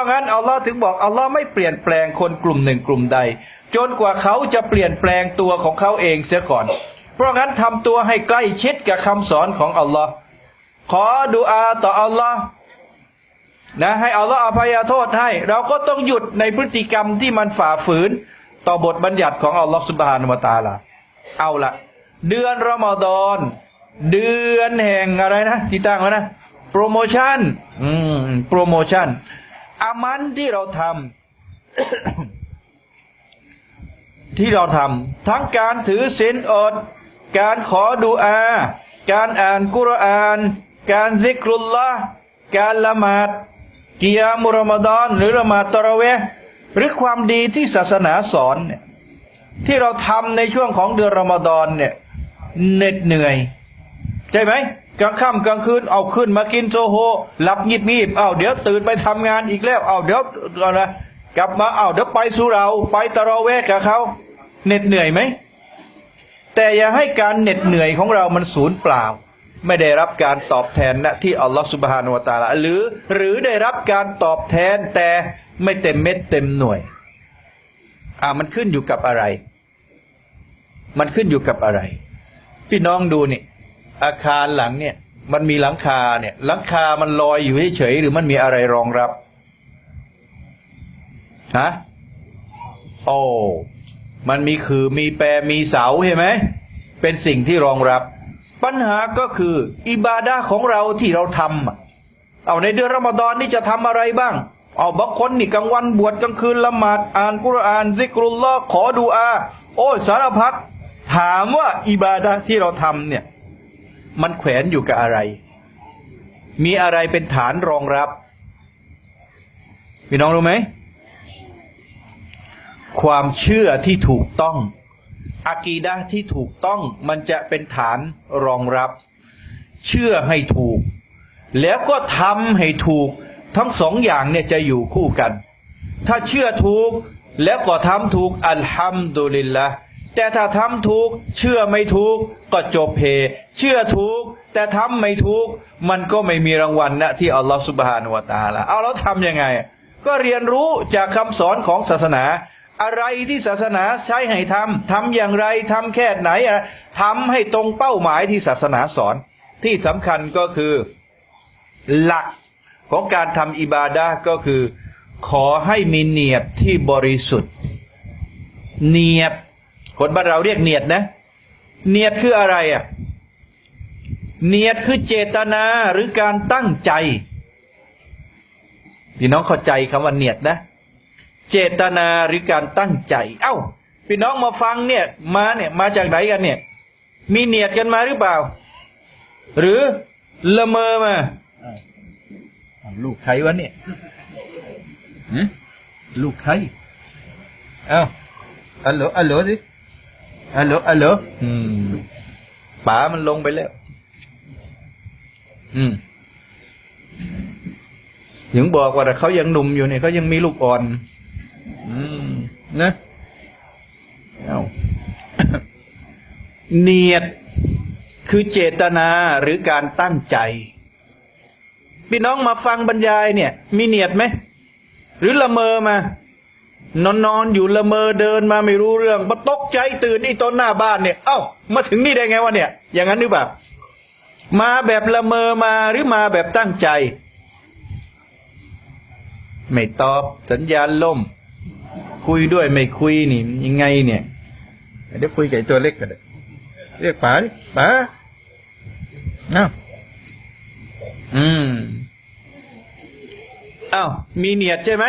ราะงั้นอัลลอฮ์ถึงบอกอัลลอฮ์ไม่เปลี่ยนแปลงคนกลุ่มหนึ่งกลุ่มใด จนกว่าเขาจะเปลี่ยนแปลงตัวของเขาเองเสียก่อน เพราะงั้นทำตัวให้ใกล้ชิดกับคำสอนของอัลลอฮ์ขอดุอาต่ออัลลอฮ์นะให้อัลลอฮ์อภัยโทษให้ เราก็ต้องหยุดในพฤติกรรมที่มันฝ่าฝืน ต่อบทบัญญัติของอัลลอฮ์สุบฮานุวตาลาเอาละเดือนรอมฎอนเดือนแห่งอะไรนะที่ตั้งไว้นะ โปรโมชั่นอืมโปรโมชั่น อามันที่เราทำที่เราทำทั้งการถือศีลอด การขอดูอา การอ่านกุรอาน การซิกรุลละการละหมาดกิยามุรมฎอนหรือละหมาดตะระเวห์หรือความดีที่ศาสนาสอนเนี่ยที่เราทำในช่วงของเดือนรอมฎอนเนี่ยเหน็ดเหนื่อย ใช่ไหมกลางค่ำกลางคืนเอาขึ้นมากินโซโฮหลับงีบงีบเอาเดี๋ยวตื่นไปทำงานอีกแล้วเอาเดี๋ยวอะไรกลับมาเอาเดี๋ยวไปสู่เราไปตะราะเวะกับเขาเหน็ดเหนื่อยไหมแต่อย่าให้การเหน็ดเหนื่อยของเรามันสูญเปล่า ไม่ได้รับการตอบแทนนะที่อัลลอฮฺสุบฮานุวตาลาหรือหรือได้รับการตอบแทนแต่ไม่เต็มเม็ดเต็มหน่วยอ่ามันขึ้นอยู่กับอะไร มันขึ้นอยู่กับอะไร พี่น้องดูนี่ อาคารหลังเนี่ย มันมีหลังคาเนี่ย หลังคามันลอยอยู่เฉยๆหรือมันมีอะไรรองรับฮะโอ้มันมีคือมีแปรมีเสาใช่ไหมเป็นสิ่งที่รองรับ ปัญหาก็คืออิบาดาของเราที่เราทำเอาในเดือนรอมฎอนนี่จะทำอะไรบ้าง เอาบางคนนี่กลางวันบวชกลางคืนละหมาดอ่านกุรอานซิกรุลลอขอดูอา โอ้สารพัดถามว่าอิบาดาที่เราทำเนี่ย มันแขวนอยู่กับอะไร มีอะไรเป็นฐานรองรับพี่น้องรู้ไหม ความเชื่อที่ถูกต้องอากีดะที่ถูกต้องมันจะเป็นฐานรองรับ เชื่อให้ถูก แล้วก็ทำให้ถูกทั้งสองอย่างเนี่ยจะอยู่คู่กัน ถ้าเชื่อถูกแล้วก็ทำถูกอัลฮัมดุลิลละ แต่ถ้าทำถูกเชื่อไม่ถูกก็จบเพเชื่อถูก แต่ทำไม่ถูก มันก็ไม่มีรางวัลนะที่อัลลอฮฺสุบฮานุวะตาลาเอาแล้วทำยังไง ก็เรียนรู้จากคำสอนของศาสนา อะไรที่ศาสนาใช้ให้ทำทำอย่างไรทำแค่ไหนอะทำให้ตรงเป้าหมายที่ศาสนาสอน ที่สำคัญก็คือหลักของการทำอิบาดะก็คือ ขอให้มีเนียดที่บริสุทธิ์ เนียด คนบ้านเราเรียกเนียดนะ เนียดคืออะไรอะ เนียดคือเจตนาหรือการตั้งใจพี่น้องเข้าใจคำว่าเนียดนะ เจตนาหรือการตั้งใจ เอ้า พี่น้องมาฟังเนี่ย มาเนี่ยมาจากไหนกันเนี่ย มีเนียดกันมาหรือเปล่า หรือละเมอมาลูกใครวะเนี่ยลูกใครเอ้าอัลโหลอัลโหลสิ อัลโหลอัลโหลอืมป๋ามันลงไปแล้ว อืมถึงบอกว่าแต่เขายังหนุ่มอยู่เนี่ยเขายังมีลูกอ่อน อืม นะเอาเนียดคือเจตนาหรือการตั้งใจ พี่น้องมาฟังบรรยายเนี่ย มีเนียดไหม หรือละเมอมา นอนนอนอยู่ละเมอเดินมาไม่รู้เรื่องมาตกใจตื่นนี่ตอนหน้าบ้านเนี่ย เอ้า มาถึงนี่ได้ไงวะเนี่ย อย่างนั้นหรือเปล่ามาแบบละเมอมาหรือมาแบบตั้งใจ ไม่ตอบสัญญาณล่ม คุยด้วยไม่คุยนี่ยังไงเนี่ยเดี๋ยวคุยกับไอตัวเล็กกันเรียกป๋าดิป๋าเอ้าอืมเอ้ามีเนียดใช่ไหม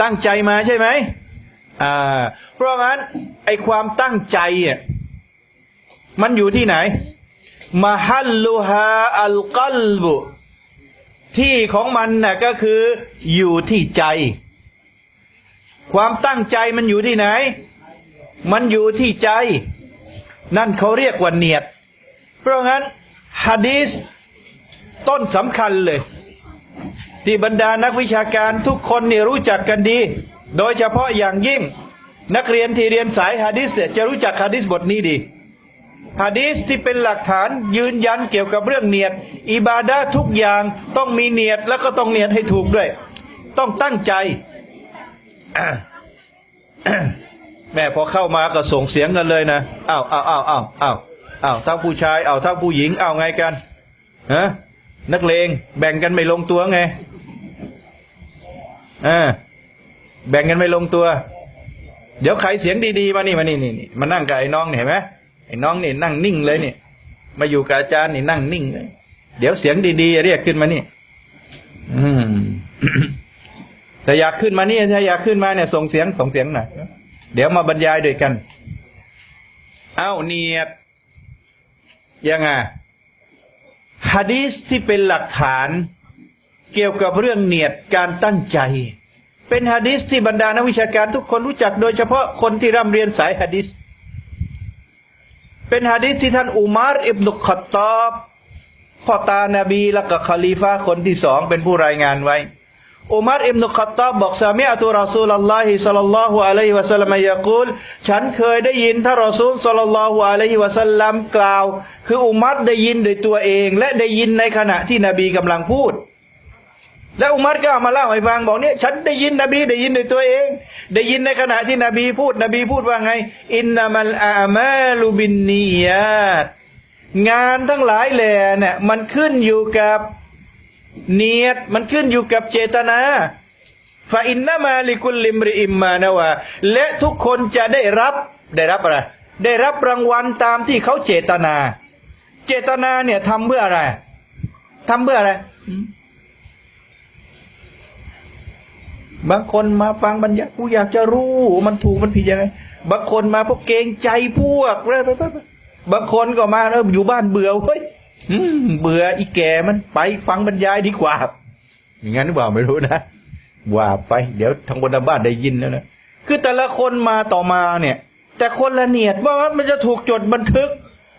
ตั้งใจมาใช่ไหมอ่าเพราะงั้นไอความตั้งใจอะมันอยู่ที่ไหนมาฮัลลูฮาอัลกัลบุที่ของมันน่ะก็คืออยู่ที่ใจ ความตั้งใจมันอยู่ที่ไหน มันอยู่ที่ใจ นั่นเขาเรียกว่าเนียด เพราะงั้นฮะดีสต้นสำคัญเลย ที่บรรดานักวิชาการทุกคนเนี่ยรู้จักกันดี โดยเฉพาะอย่างยิ่ง นักเรียนที่เรียนสายฮะดิษจะรู้จักฮะดิษบทนี้ดีฮะดีสที่เป็นหลักฐานยืนยันเกี่ยวกับเรื่องเนียดอิบาดะห์ทุกอย่างต้องมีเนียดแล้วก็ต้องเนียดให้ถูกด้วย ต้องตั้งใจแม่พอเข้ามาก็ส่งเสียงกันเลยนะอ้าวอ้าวอ้าวอ้าวอ้าวอ้าวทั้งผู้ชายอ้าวทั้งผู้หญิงอ้าวไงกันฮะนักเลงแบ่งกันไม่ลงตัวไง อ่าแบ่งกันไม่ลงตัว เดี๋ยวใครเสียงดีๆมานี่มานี่นี่นี่มานั่งกับไอ้น้องเห็นไหมไอ้น้องนี่นั่งนิ่งเลยนี่มาอยู่กับอาจารย์นี่นั่งนิ่งเลยเดี๋ยวเสียงดีๆเรียกขึ้นมานี่ อืมแต่อยากขึ้นมานี่ถ้าอยากขึ้นมาเนี่ยส่งเสียงส่งเสียงหน่อยเดี๋ยวมาบรรยายด้วยกัน เอ้าเนียดยังไงฮะดีสที่เป็นหลักฐาน เกี่ยวกับเรื่องเนียดการตั้งใจ เป็นฮะดีสที่บรรดานักวิชาการทุกคนรู้จักโดยเฉพาะคนที่ร่ำเรียนสายฮะดีสเป็นฮะดีสที่ท่านอุมารอิบนุขตตอบพ่อตานาบีและก็คาลีฟาคนที่สองเป็นผู้รายงานไว้อุมัรอิบนุขัตตาบบอกสามีอัตุรอซูลลอฮิสัลลัลลอฮุอะลัยฮิวะสัลลัมยะกูลฉันเคยได้ยินท่านรอซูลสัลลัลลอฮุอะลัยฮิวะสัลลัมกล่าว คืออุมัรได้ยินโดยตัวเอง และได้ยินในขณะที่นบีกำลังพูด และอุมัรก็เอามาเล่าให้ฟังบอกเนี่ยฉันได้ยินนบีได้ยินโดยตัวเอง ได้ยินในขณะที่นบีพูด นบีพูดว่าไง อินนามัลอามาลูบินนียาตงานทั้งหลายแหล่เนี่ยมันขึ้นอยู่กับเนียดมันขึ้นอยู่กับเจตนาฟาอินนามาลิกุลลิมริอิมมานาวะและทุกคนจะได้รับได้รับอะไรได้รับรางวัลตามที่เขาเจตนา เจตนาเนี่ยทำเพื่ออะไรทำเพื่ออะไร บางคนมาฟังบรรยายกูอยากจะรู้ มันถูกมันผิดยังไง บางคนมาเพราะเกรงใจพวกอะไรบางคนก็มาแล้วอยู่บ้านเบื่อเฮ้ยเบื่ออีแก่มันไปฟังบรรยายดีกว่า อย่างนั้นหรือเปล่าไม่รู้นะว่าไป เดี๋ยวทางบนบ้านได้ยินแล้วนะคือแต่ละคนมาต่อมาเนี่ย แต่คนละเนียดว่ามันจะถูกจดบันทึก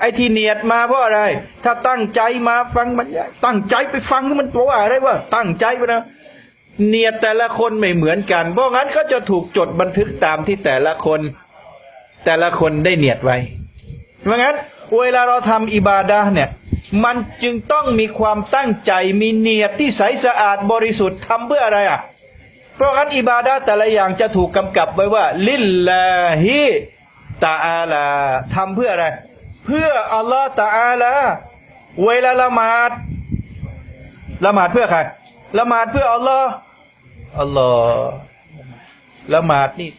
ไอ้ที่เนียดมาเพราะอะไร ถ้าตั้งใจมาฟังบรรยายตั้งใจไปฟังมันเพราะว่าอะไรว่า ตั้งใจไปนะ เนียดแต่ละคนไม่เหมือนกัน เพราะงั้นก็จะถูกจดบันทึกตามที่แต่ละคน แต่ละคนได้เนียดไว้ เพราะงั้น เวลาเราทำอิบาดะเนี่ย มันจึงต้องมีความตั้งใจมีเนียดที่ใสสะอาดบริสุทธิ์ทำเพื่ออะไรอะ เพราะงั้นอิบาดะแต่ละอย่างจะถูกกำกับไว้ว่า ลิลลาฮิตาอาลาทำเพื่ออะไร เพื่ออัลลอฮ์ตาอาลาเวลาละหมาดละหมาดเพื่อใคร ละหมาดเพื่ออัลลอฮ์อัลลอฮ์ละหมาดนี่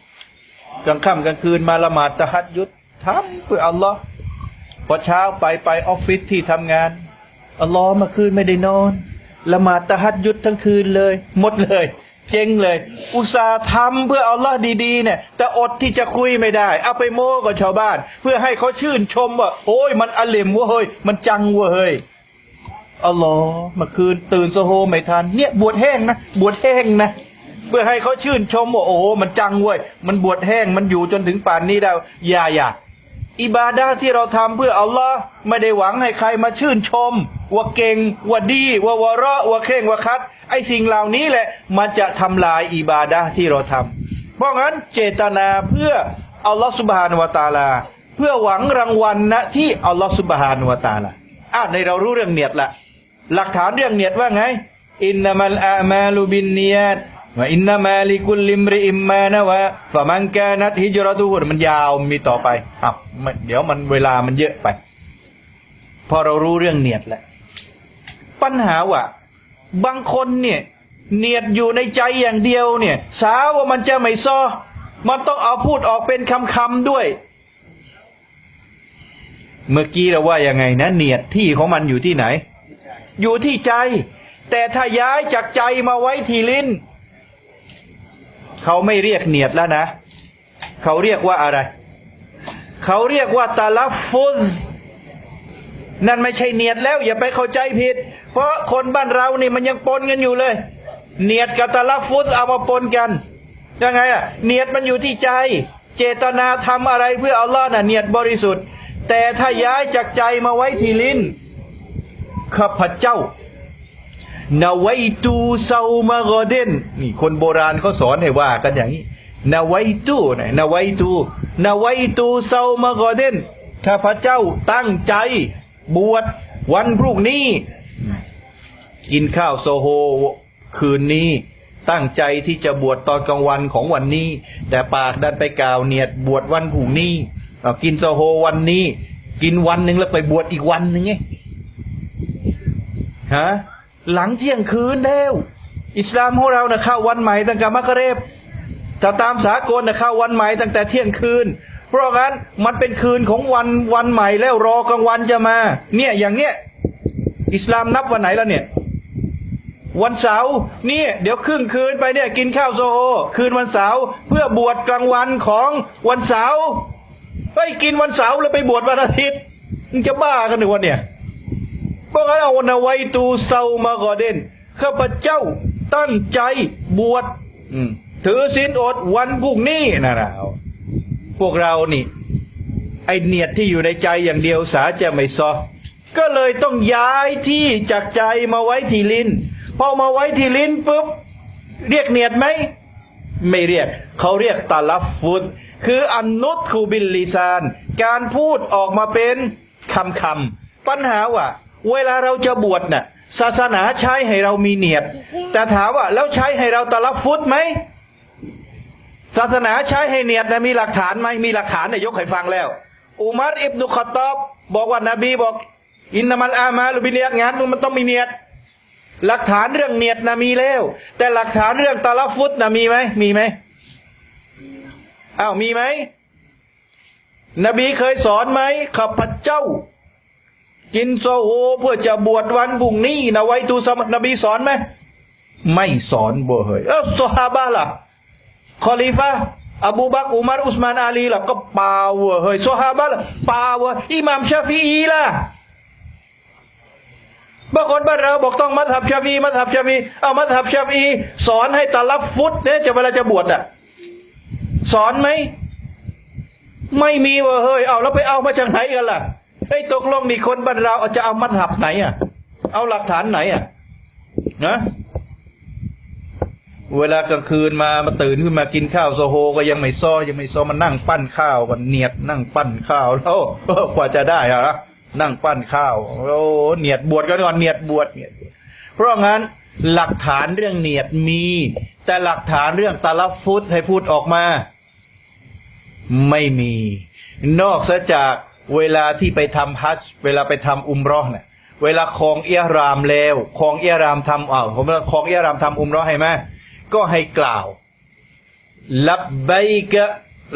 กลางค่ำกลางคืนมาละหมาดตะฮัดยุดทำเพื่ออัลลอฮ์พอเช้าไปไปออฟฟิศที่ทำงานอัลลอฮ์มื่อคืนไม่ได้นอน ละหมาดตะฮัดยุดทั้งคืนเลย หมดเลย เจ๊งเลย อุตส่าห์ทำเพื่ออัลลอฮ์ดีๆเนี่ยแต่อดที่จะคุยไม่ได้ เอาไปโม้กับชาวบ้าน เพื่อให้เขาชื่นชมว่าโอ้ยมันอเลมเวะเฮ้ยมันจังเวะเฮ้ย อัลลอฮ์เมื่อคืนตื่นโซโฮไม่ทันเนี่ยบวชแห้งนะบวชแห้งนะ เพื่อให้เขาชื่นชมว่าโอ้โหมันจังเว้ยมันบวชแห้งมันอยู่จนถึงป่านนี้แล้วอย่าอย่าอิบาดาที่เราทำเพื่ออัลลอฮ์ไม่ได้หวังให้ใครมาชื่นชม ว่าเก่งว่าดีว่าวะระว่าเคร่งว่าคัด ไอ้สิ่งเหล่านี้แหละ มันจะทำลายอิบาดาที่เราทำเพราะงั้นเจตนาเพื่ออัลลอฮ์สุบฮานวตาลา เพื่อหวังรางวัลนะที่อัลลอฮ์สุบฮานวตาลาอะในเรารู้เรื่องเนียดละ หลักฐานเรื่องเนียดว่าไง อินนามัลอามาลูบินเนียดว่าอินนามาลิกุลลิมริอิมมานะวะฟะมันกานัตฮิจรตุฮุมันยาวมีต่อไปอะไม่เดี๋ยวมันเวลามันเยอะไป พอเรารู้เรื่องเนียดแล้วปัญหาว่าบางคนเนี่ยเนียดอยู่ในใจอย่างเดียวเนี่ย สาว่ามันจะไม่ซอมันต้องเอาพูดออกเป็นคำๆด้วย เมื่อกี้เราว่ายังไงนะ เนียดที่ของมันอยู่ที่ไหน อยู่ที่ใจ แต่ถ้าย้ายจากใจมาไว้ที่ลิ้น เขาไม่เรียกเนียดแล้วนะ เขาเรียกว่าอะไร เขาเรียกว่าตาลฟุซนั่นไม่ใช่เนียดแล้ว อย่าไปเข้าใจผิด เพราะคนบ้านเรานี่มันยังปนกันอยู่เลย เนียดกับตาลฟฟุซเอามาปนกันยังไงอะเนียดมันอยู่ที่ใจ เจตนาทำอะไรเพื่ออัลลอฮ์น่ะเนียดบริสุทธิ์ แต่ถ้าย้ายจากใจมาไว้ที่ลิ้น ข้าพเจ้านาไวตูเซามากอเดนนี่คนโบราณเขาสอนให้ว่ากันอย่างนี้นาไวตูนะนาไวตูนาไวตูเซามากอเดนข้าพเจ้าตั้งใจบวชวันพรุ่งนี้ กินข้าวโซโฮคืนนี้ ตั้งใจที่จะบวชตอนกลางวันของวันนี้ แต่ปากดันไปกล่าวเนียดบวชวันพรุ่งนี้กินโซโฮวันนี้ กินวันหนึ่งแล้วไปบวชอีกวันหนึ่งไง ฮะหลังเที่ยงคืนแล้ว อิสลามของเรานะเข้าวันใหม่ตั้งแต่มักเรบถ้าตามสากลนะเข้าวันใหม่ตั้งแต่เที่ยงคืน เพราะงั้นมันเป็นคืนของวันวันใหม่แล้วรอกลางวันจะมา เนี่ยอย่างเนี้ยอิสลามนับวันไหนแล้วเนี่ยวันเสาร์นี่เดี๋ยวครึ่งคืนไปเนี่ยกินข้าวโซโฮคืนวันเสาร์เพื่อบวชกลางวันของวันเสาร์ไปกินวันเสาร์แล้วไปบวชวันอาทิตย์มึงจะบ้ากันหรือวะเนี่ย เพราะงั้นเอานาไวตูเซามากอเดนข้าพเจ้าตั้งใจบวชอืมถือศีลอดวันพรุ่งนี้นะเราพวกเรานี่ ไอเนียดที่อยู่ในใจอย่างเดียวสาจะไม่ซอก็เลยต้องย้ายที่จากใจมาไว้ที่ลิ้นพอมาไว้ที่ลิ้นปุ๊บเรียกเนียดไหมไม่เรียกเขาเรียกตาลัฟฟุตคืออันนุตคูบิลลิซาน การพูดออกมาเป็นคำคำๆปัญหาว่า เวลาเราจะบวชน่ะศาสนาใช้ให้เรามีเนียด แต่ถามว่าแล้วใช้ให้เราตาลัฟฟุตไหมศาสนาใช้ให้เนียดนะมีหลักฐานไหมมีหลักฐานเนี่ยยกให้ฟังแล้ว อุมัรอิบนุขตอบ บอกว่านาบีบอก อินนามัลอามาลุบิเนียดงานมันต้องมีเนียด หลักฐานเรื่องเนียดนะมีแล้ว แต่หลักฐานเรื่องตาลฟุตนะมีไหมมีไหมอ้าวมีไหมนบีเคยสอนไหมข้าพเจ้า กินโซโฮเพื่อจะบวชวันพรุ่งนี้นะไว้ตูสมนบีสอนไหมไม่สอนบ่เฮยเออซอฮาบะล่ะคอลิฟะอบูบักอุมัรอุสมานอาลีล่ะก็ป่าเว้ยเฮยซอฮาบะล่ะปล่าวอิหม่ามชาฟีอีล่ะบางคนบ้านเราบอกต้องมัธยับชาฟีมัธยับชาฟีเอามัธยับชาฟีสอนให้ตาลับฟุตเนี่ยจะเวลาจะบวชอะสอนไหมไม่มีเว้ยเฮ้ยเอาแล้วไปเอามาจากไหนกันล่ะ ไอ้ยตกลงนี่คนบ้านเราจะเอามัธยับไหนอะ เอาหลักฐานไหนอะนะเวลากลางคืนมามาตื่นขึ้นมากินข้าวโซโฮก็ยังไม่ซ้อยังไม่ซ้อมานั่งปั้นข้าวกันเนียดนั่งปั้นข้าวแล้วกว่าจะได้อะนะนั่งปั้นข้าวโอ้เนียดบวชกันก่อนเนียดบวชเนียดเพราะงั้นหลักฐานเรื่องเนียดมี แต่หลักฐานเรื่องตาลฟุตให้พูดออกมา ไม่มี นอกเสียจาก เวลาที่ไปทำฮัจเวลาไปทำอุมรอห์เนี่ยเวลาคลองเอียรามแล้วคลองเอียรามทำอ้าวผมว่าคลองเอียรามทำอุมรอห์ให้ไหมก็ให้กล่าวลับไบกะ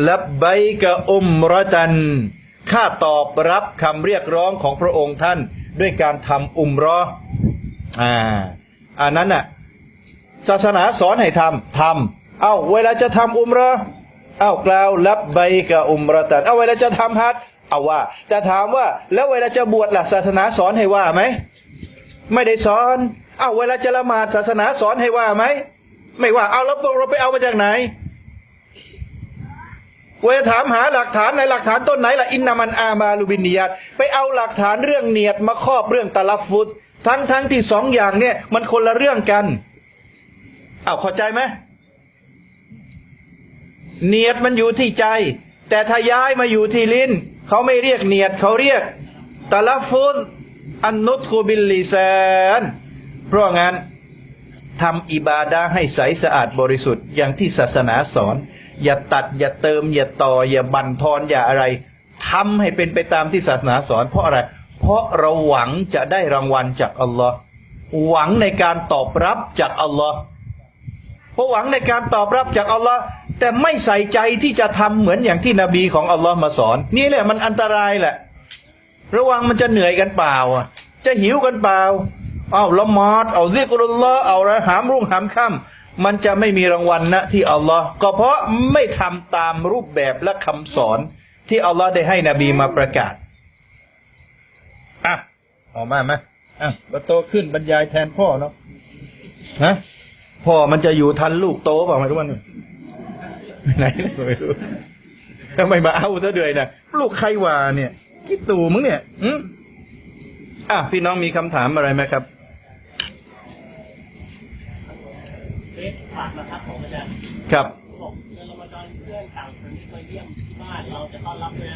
ลับไบกะอุมรตันข้าตอบรับคำเรียกร้องของพระองค์ท่านด้วยการทำอุมรอห์อ่าอันนั้นน่ะศาสนาสอนให้ทำทำเอ้าเวลาจะทำอุมรอเอ้ากล่าวรับใบกับอุมรตันเอาเวลาจะทำฮัจ เอาว่า แต่ถามว่าแล้วเวลาจะบวชล่ะศาสนาสอนให้ว่าไหมไม่ได้สอนเอาเวลาจะละหมาดศาสนาสอนให้ว่าไหมไม่ว่าเอาแล้วเราไปเอามาจากไหนเวลาถามหาหลักฐานในหลักฐานต้นไหนล่ะอินนามันอามาลูบินียัตไปเอาหลักฐานเรื่องเนียดมาครอบเรื่องตะลัฟฟุตทั้งทั้งที่สองอย่างเนี่ย มันคนละเรื่องกันเอาเข้าใจไหมเนียดมันอยู่ที่ใจ แต่ถ้าย้ายมาอยู่ที่ลิ้น เขาไม่เรียกเนียดเขาเรียกตะลฟฟุตอันนุตคูบิลลิซนเพราะงั้นทำอิบาดาให้ใสสะอาดบริสุทธิ์อย่างที่ศาสนาสอน อย่าตัดอย่าเติม อย่าต่อ อย่าบั่นทอนอย่าอะไรทำให้เป็นไปตามที่ศาสนาสอน เพราะอะไร เพราะเราหวังจะได้รางวัลจากอัลลอฮ์หวังในการตอบรับจากอัลลอฮ์เพราะหวังในการตอบรับจากอัลลอฮ์ แต่ไม่ใส่ใจที่จะทำเหมือนอย่างที่นบีของอัลลอฮ์มาสอน นี่แหละมันอันตรายแหละ ระวังมันจะเหนื่อยกันเปล่าอะจะหิวกันเปล่า เอาละมาดเอาซิกรุลลอเอาอะหามรุ่งหามค่ำมันจะไม่มีรางวัลนะที่อัลลอฮ์ก็เพราะไม่ทำตามรูปแบบและคำสอนที่อัลลอฮ์ได้ให้นบีมาประกาศอะออกมาไหมอะมาโตขึ้นบรรยายแทนพ่อเนาะฮะพ่อมันจะอยู่ทันลูกโตเปล่าไม่รู้มัน ไปไหนไม่รู้ทำไมมาเอาซะเดือยนะลูกใครว่าเนี่ยคิดตู่มึงเนี่ยอืมอะพี่น้องมีคำถามอะไรไหมครับเฟซฝากนะครับผมอาจารย์ครับ ผมเดือนรอมฎอนเพื่อนต่างชนิดมาเยี่ยมที่บ้านเราจะต้อนรับเลย